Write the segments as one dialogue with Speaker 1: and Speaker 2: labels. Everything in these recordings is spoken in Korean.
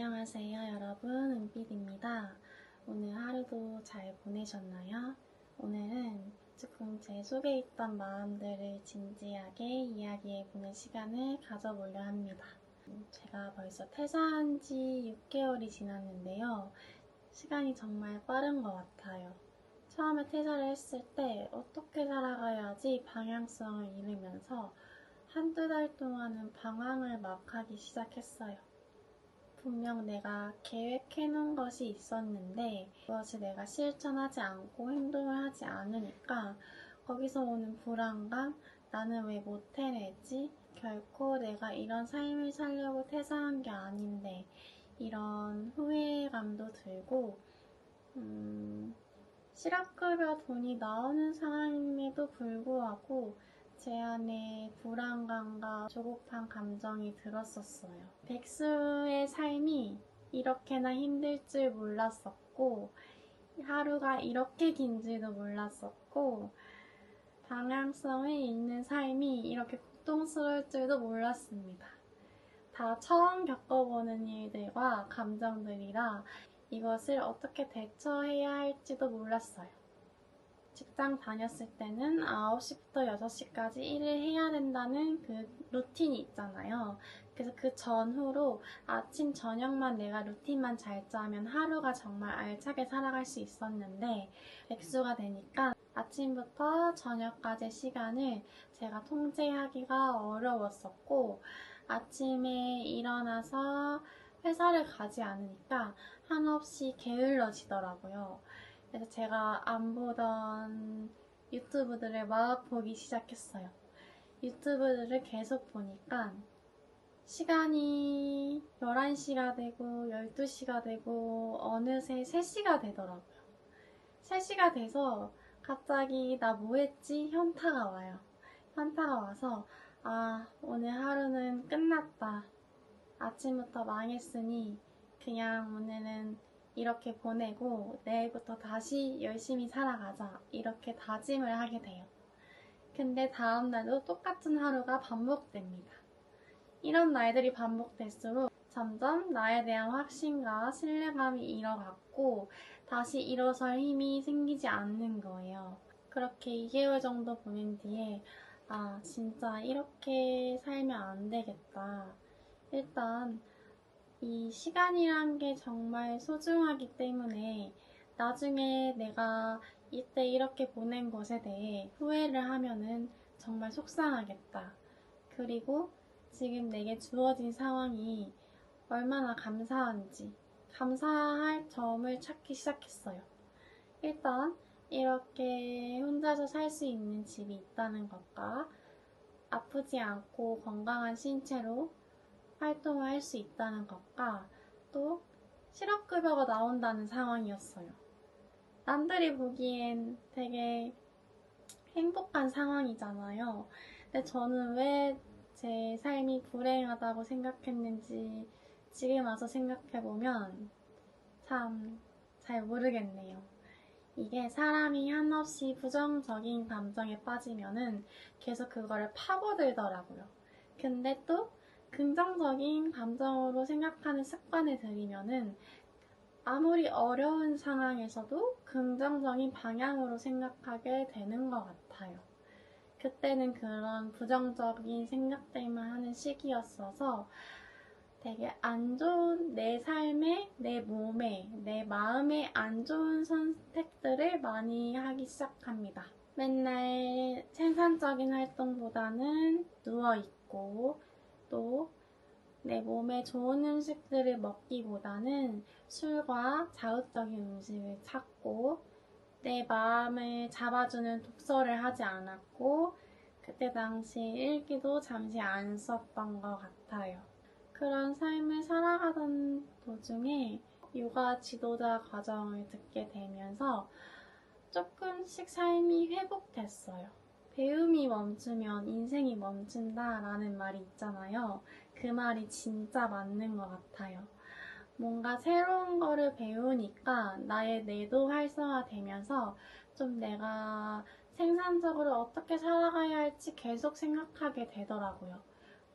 Speaker 1: 안녕하세요 여러분 은빛입니다. 오늘 하루도 잘 보내셨나요? 오늘은 조금 제 속에 있던 마음들을 진지하게 이야기해보는 시간을 가져보려 합니다. 제가 벌써 퇴사한 지 6개월이 지났는데요. 시간이 정말 빠른 것 같아요. 처음에 퇴사를 했을 때 어떻게 살아가야지 방향성을 잃으면서 한두 달 동안은 방황을 막 하기 시작했어요. 분명 내가 계획해놓은 것이 있었는데 그것을 내가 실천하지 않고 행동을 하지 않으니까 거기서 오는 불안감, 나는 왜 못 해내지? 결코 내가 이런 삶을 살려고 퇴사한 게 아닌데 이런 후회감도 들고 음, 실업급여 돈이 나오는 상황임에도 불구하고 제 안에 불안감과 조급한 감정이 들었었어요. 백수의 삶이 이렇게나 힘들 줄 몰랐었고, 하루가 이렇게 긴 줄도 몰랐었고, 방향성을 잃는 삶이 이렇게 고통스러울 줄도 몰랐습니다. 다 처음 겪어보는 일들과 감정들이라 이것을 어떻게 대처해야 할지도 몰랐어요. 직장 다녔을 때는 9시부터 6시까지 일을 해야 된다는 그 루틴이 있잖아요. 그래서 그 전후로 아침, 저녁만 내가 루틴만 잘 짜면 하루가 정말 알차게 살아갈 수 있었는데 백수가 되니까 아침부터 저녁까지 시간을 제가 통제하기가 어려웠었고 아침에 일어나서 회사를 가지 않으니까 한없이 게을러지더라고요. 그래서 제가 안 보던 유튜브들을 막 보기 시작했어요. 유튜브들을 계속 보니까 시간이 11시가 되고 12시가 되고 어느새 3시가 되더라고요. 3시가 돼서 갑자기 나 뭐 했지? 현타가 와요. 현타가 와서 아 오늘 하루는 끝났다. 아침부터 망했으니 그냥 오늘은 이렇게 보내고 내일부터 다시 열심히 살아가자 이렇게 다짐을 하게 돼요. 근데 다음날도 똑같은 하루가 반복됩니다. 이런 날들이 반복될수록 점점 나에 대한 확신과 신뢰감이 잃어갔고 다시 일어설 힘이 생기지 않는 거예요. 그렇게 2개월 정도 보낸 뒤에 아 진짜 이렇게 살면 안 되겠다. 일단 이 시간이란 게 정말 소중하기 때문에 나중에 내가 이때 이렇게 보낸 것에 대해 후회를 하면은 정말 속상하겠다. 그리고 지금 내게 주어진 상황이 얼마나 감사한지, 감사할 점을 찾기 시작했어요. 일단, 이렇게 혼자서 살 수 있는 집이 있다는 것과 아프지 않고 건강한 신체로 활동을 할 수 있다는 것과 또 실업급여가 나온다는 상황이었어요. 남들이 보기엔 되게 행복한 상황이잖아요. 근데 저는 왜 제 삶이 불행하다고 생각했는지 지금 와서 생각해보면 참 잘 모르겠네요. 이게 사람이 한없이 부정적인 감정에 빠지면은 계속 그거를 파고들더라고요. 근데 또 긍정적인 감정으로 생각하는 습관을 들이면은 아무리 어려운 상황에서도 긍정적인 방향으로 생각하게 되는 것 같아요. 그때는 그런 부정적인 생각들만 하는 시기였어서 되게 안 좋은 내 삶에, 내 몸에, 내 마음에 안 좋은 선택들을 많이 하기 시작합니다. 맨날 생산적인 활동보다는 누워있고, 또 내 몸에 좋은 음식들을 먹기보다는 술과 자극적인 음식을 찾고 내 마음을 잡아주는 독서를 하지 않았고 그때 당시 일기도 잠시 안 썼던 것 같아요. 그런 삶을 살아가던 도중에 요가 지도자 과정을 듣게 되면서 조금씩 삶이 회복됐어요. 배움이 멈추면 인생이 멈춘다 라는 말이 있잖아요. 그 말이 진짜 맞는 것 같아요. 뭔가 새로운 거를 배우니까 나의 뇌도 활성화되면서 좀 내가 생산적으로 어떻게 살아가야 할지 계속 생각하게 되더라고요.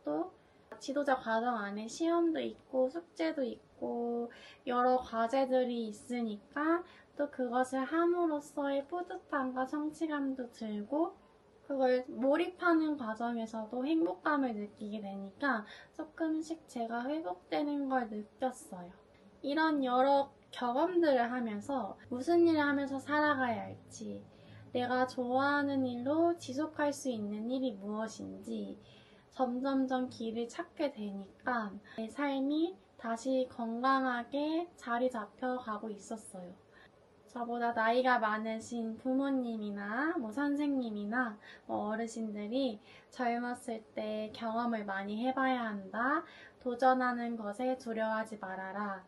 Speaker 1: 또 지도자 과정 안에 시험도 있고 숙제도 있고 있고 여러 과제들이 있으니까 또 그것을 함으로써의 뿌듯함과 성취감도 들고 그걸 몰입하는 과정에서도 행복감을 느끼게 되니까 조금씩 제가 회복되는 걸 느꼈어요. 이런 여러 경험들을 하면서 무슨 일을 하면서 살아가야 할지, 내가 좋아하는 일로 지속할 수 있는 일이 무엇인지 점점점 길을 찾게 되니까 내 삶이 다시 건강하게 자리 잡혀가고 있었어요. 저보다 나이가 많으신 부모님이나 뭐 선생님이나 뭐 어르신들이 젊었을 때 경험을 많이 해봐야 한다. 도전하는 것에 두려워하지 말아라.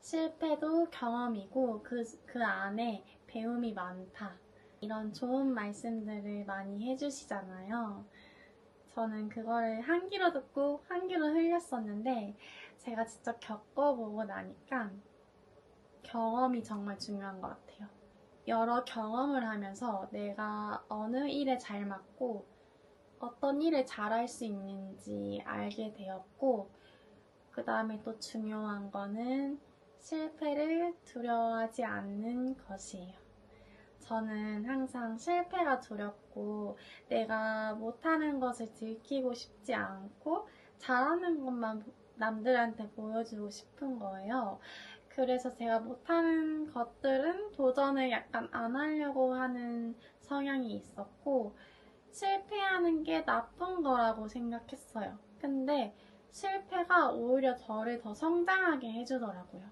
Speaker 1: 실패도 경험이고 그, 그 안에 배움이 많다. 이런 좋은 말씀들을 많이 해주시잖아요. 저는 그거를 한 귀로 듣고 한 귀로 흘렸었는데 제가 직접 겪어보고 나니까 경험이 정말 중요한 것 같아요. 여러 경험을 하면서 내가 어느 일에 잘 맞고 어떤 일을 잘할 수 있는지 알게 되었고 그 다음에 또 중요한 거는 실패를 두려워하지 않는 것이에요. 저는 항상 실패가 두렵고 내가 못하는 것을 들키고 싶지 않고 잘하는 것만 남들한테 보여주고 싶은 거예요. 그래서 제가 못하는 것들은 도전을 약간 안 하려고 하는 성향이 있었고 실패하는 게 나쁜 거라고 생각했어요. 근데 실패가 오히려 저를 더 성장하게 해주더라고요.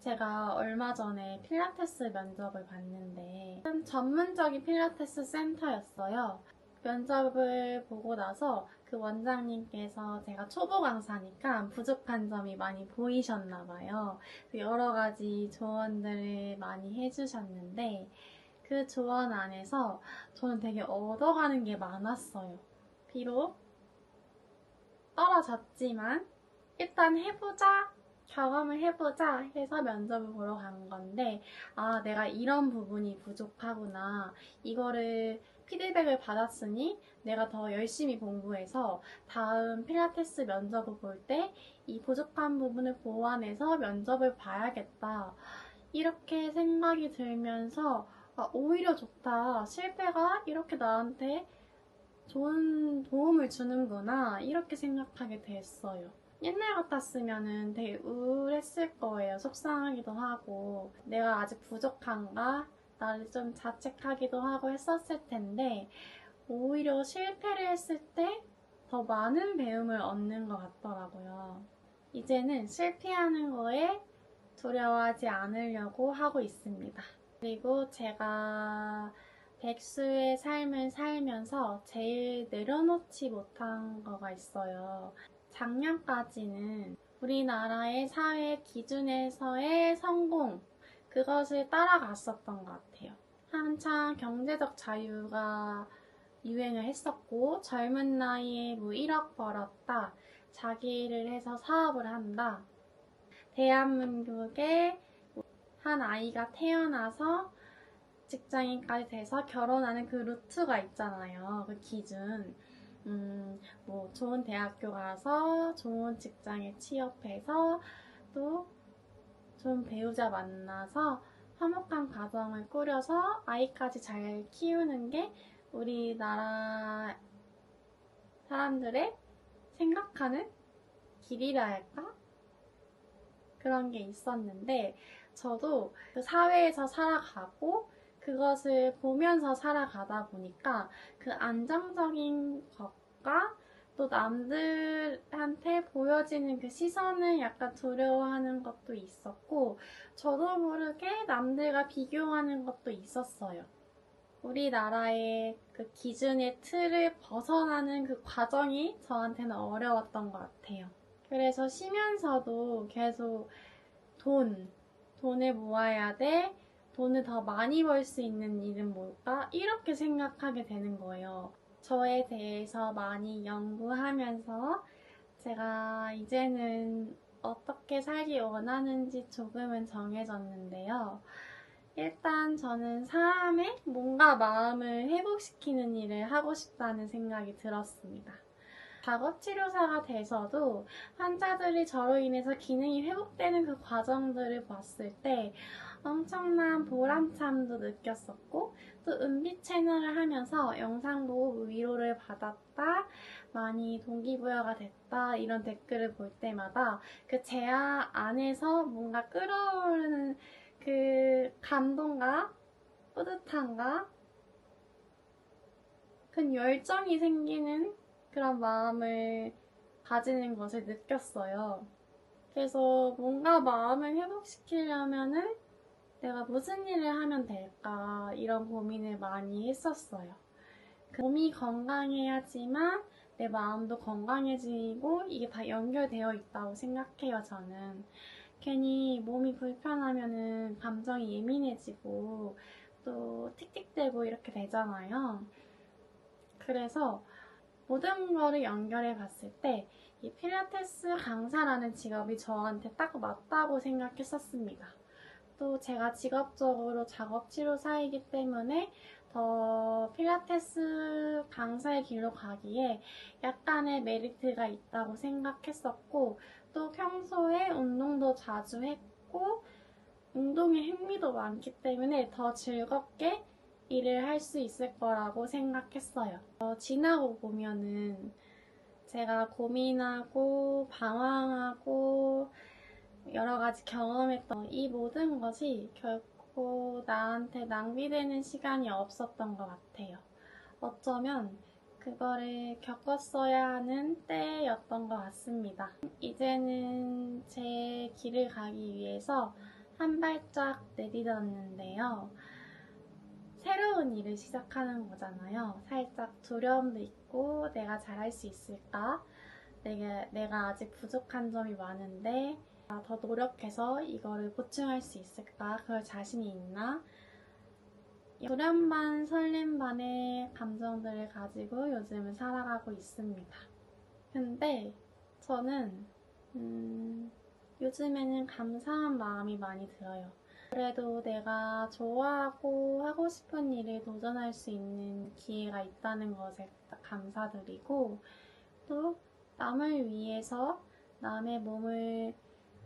Speaker 1: 제가 얼마 전에 필라테스 면접을 봤는데 좀 전문적인 필라테스 센터였어요. 면접을 보고 나서 그 원장님께서 제가 초보 강사니까 부족한 점이 많이 보이셨나 봐요. 여러 가지 조언들을 많이 해주셨는데 그 조언 안에서 저는 되게 얻어가는 게 많았어요. 비록 떨어졌지만 일단 해보자 경험을 해보자 해서 면접을 보러 간 건데, 아, 내가 이런 부분이 부족하구나. 이거를 피드백을 받았으니 내가 더 열심히 공부해서 다음 필라테스 면접을 볼 때 이 부족한 부분을 보완해서 면접을 봐야겠다. 이렇게 생각이 들면서, 아, 오히려 좋다. 실패가 이렇게 나한테 좋은 도움을 주는구나. 이렇게 생각하게 됐어요. 옛날 같았으면은 되게 우울했을 거예요. 속상하기도 하고, 내가 아직 부족한가? 나를 좀 자책하기도 하고 했었을 텐데, 오히려 실패를 했을 때 더 많은 배움을 얻는 것 같더라고요. 이제는 실패하는 거에 두려워하지 않으려고 하고 있습니다. 그리고 제가 백수의 삶을 살면서 제일 내려놓지 못한 거가 있어요. 작년까지는 우리나라의 사회 기준에서의 성공, 그것을 따라갔었던 것 같아요. 한창 경제적 자유가 유행을 했었고, 젊은 나이에 뭐 1억 벌었다, 자기 일을 해서 사업을 한다. 대한민국에 한 아이가 태어나서 직장인까지 돼서 결혼하는 그 루트가 있잖아요. 그 기준. 음, 뭐, 좋은 대학교 가서 좋은 직장에 취업해서 또 좋은 배우자 만나서 화목한 가정을 꾸려서 아이까지 잘 키우는 게 우리나라 사람들의 생각하는 길이라 할까? 그런 게 있었는데, 저도 그 사회에서 살아가고, 그것을 보면서 살아가다 보니까 그 안정적인 것과 또 남들한테 보여지는 그 시선을 약간 두려워하는 것도 있었고, 저도 모르게 남들과 비교하는 것도 있었어요. 우리나라의 그 기준의 틀을 벗어나는 그 과정이 저한테는 어려웠던 것 같아요. 그래서 쉬면서도 계속 돈, 돈을 모아야 돼. 돈을 더 많이 벌 수 있는 일은 뭘까? 이렇게 생각하게 되는 거예요. 저에 대해서 많이 연구하면서 제가 이제는 어떻게 살기 원하는지 조금은 정해졌는데요. 일단 저는 사람의 뭔가 마음을 회복시키는 일을 하고 싶다는 생각이 들었습니다. 작업 치료사가 돼서도 환자들이 저로 인해서 기능이 회복되는 그 과정들을 봤을 때 엄청난 보람참도 느꼈었고 또 은빛 채널을 하면서 영상 보고 위로를 받았다 많이 동기부여가 됐다 이런 댓글을 볼 때마다 그 제아 안에서 뭔가 끌어오르는 그 감동과 뿌듯함과 큰 열정이 생기는 그런 마음을 가지는 것을 느꼈어요. 그래서 뭔가 마음을 회복시키려면은 내가 무슨 일을 하면 될까 이런 고민을 많이 했었어요. 그 몸이 건강해야지만 내 마음도 건강해지고 이게 다 연결되어 있다고 생각해요, 저는. 괜히 몸이 불편하면은 감정이 예민해지고 또 틱틱대고 이렇게 되잖아요. 그래서 모든 거를 연결해 봤을 때 이 필라테스 강사라는 직업이 저한테 딱 맞다고 생각했었습니다. 또 제가 직업적으로 작업 치료사이기 때문에 더 필라테스 강사의 길로 가기에 약간의 메리트가 있다고 생각했었고 또 평소에 운동도 자주 했고 운동에 흥미도 많기 때문에 더 즐겁게 일을 할 수 있을 거라고 생각했어요. 어, 지나고 보면은 제가 고민하고 방황하고 여러 가지 경험했던 이 모든 것이 결코 나한테 낭비되는 시간이 없었던 것 같아요. 어쩌면 그거를 겪었어야 하는 때였던 것 같습니다. 이제는 제 길을 가기 위해서 한 발짝 내딛었는데요. 새로운 일을 시작하는 거잖아요. 살짝 두려움도 있고 내가 잘할 수 있을까? 내가, 내가 아직 부족한 점이 많은데 아, 더 노력해서 이거를 보충할 수 있을까? 그럴 자신이 있나? 반 설렘 반의 감정들을 가지고 요즘을 살아가고 있습니다. 근데 저는 음, 요즘에는 감사한 마음이 많이 들어요. 그래도 내가 좋아하고 하고 싶은 일에 도전할 수 있는 기회가 있다는 것에 감사드리고 또 남을 위해서 남의 몸을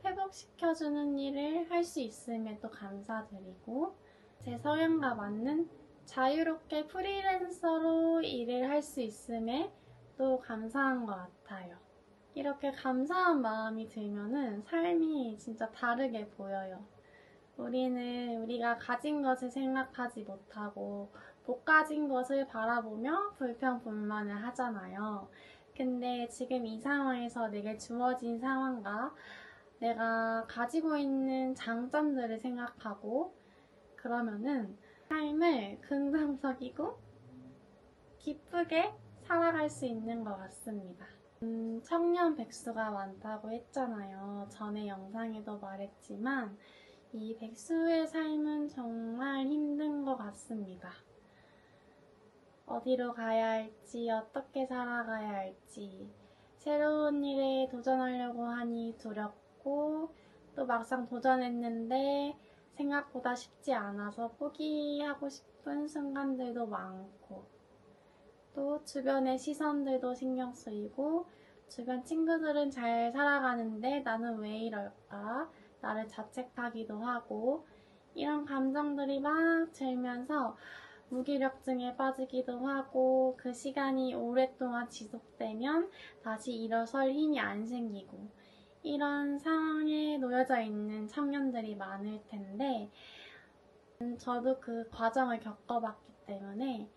Speaker 1: 회복시켜주는 일을 할 수 있음에 또 감사드리고 제 성향과 맞는 자유롭게 프리랜서로 일을 할 수 있음에 또 감사한 것 같아요. 이렇게 감사한 마음이 들면은 삶이 진짜 다르게 보여요. 우리는 우리가 가진 것을 생각하지 못하고 못 가진 것을 바라보며 불평불만을 하잖아요. 근데 지금 이 상황에서 내게 주어진 상황과 내가 가지고 있는 장점들을 생각하고 그러면은 삶을 긍정적이고 기쁘게 살아갈 수 있는 것 같습니다. 음, 청년 백수가 많다고 했잖아요. 전에 영상에도 말했지만 이 백수의 삶은 정말 힘든 것 같습니다. 어디로 가야 할지, 어떻게 살아가야 할지, 새로운 일에 도전하려고 하니 두렵고, 또 막상 도전했는데 생각보다 쉽지 않아서 포기하고 싶은 순간들도 많고, 또 주변의 시선들도 신경 쓰이고, 주변 친구들은 잘 살아가는데 나는 왜 이럴까? 나를 자책하기도 하고, 이런 감정들이 막 들면서 무기력증에 빠지기도 하고, 그 시간이 오랫동안 지속되면 다시 일어설 힘이 안 생기고, 이런 상황에 놓여져 있는 청년들이 많을 텐데, 음, 저도 그 과정을 겪어봤기 때문에,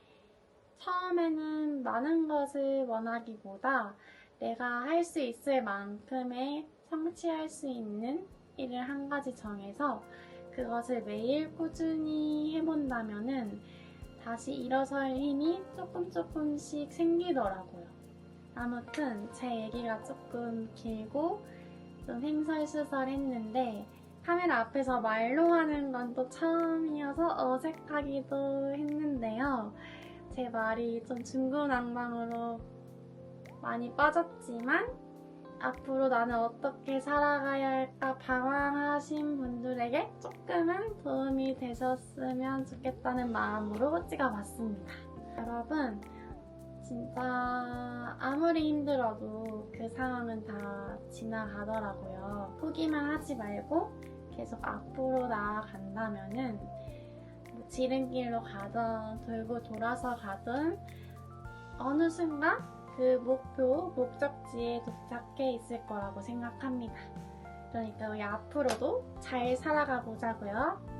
Speaker 1: 처음에는 많은 것을 원하기보다 내가 할 수 있을 만큼의 성취할 수 있는 일을 한 가지 정해서 그것을 매일 꾸준히 해본다면은 다시 일어설 힘이 조금 조금씩 생기더라고요. 아무튼 제 얘기가 조금 길고 좀 횡설수설 했는데 카메라 앞에서 말로 하는 건 또 처음이어서 어색하기도 했는데요. 제 말이 좀 중구난방으로 많이 빠졌지만 앞으로 나는 어떻게 살아가야 할까 방황하신 분들에게 조금은 도움이 되셨으면 좋겠다는 마음으로 찍어봤습니다. 여러분, 진짜 아무리 힘들어도 그 상황은 다 지나가더라고요. 포기만 하지 말고 계속 앞으로 나아간다면은 뭐 지름길로 가든 돌고 돌아서 가든 어느 순간 그 목표, 목적지에 도착해 있을 거라고 생각합니다. 그러니까 우리 앞으로도 잘 살아가 보자고요.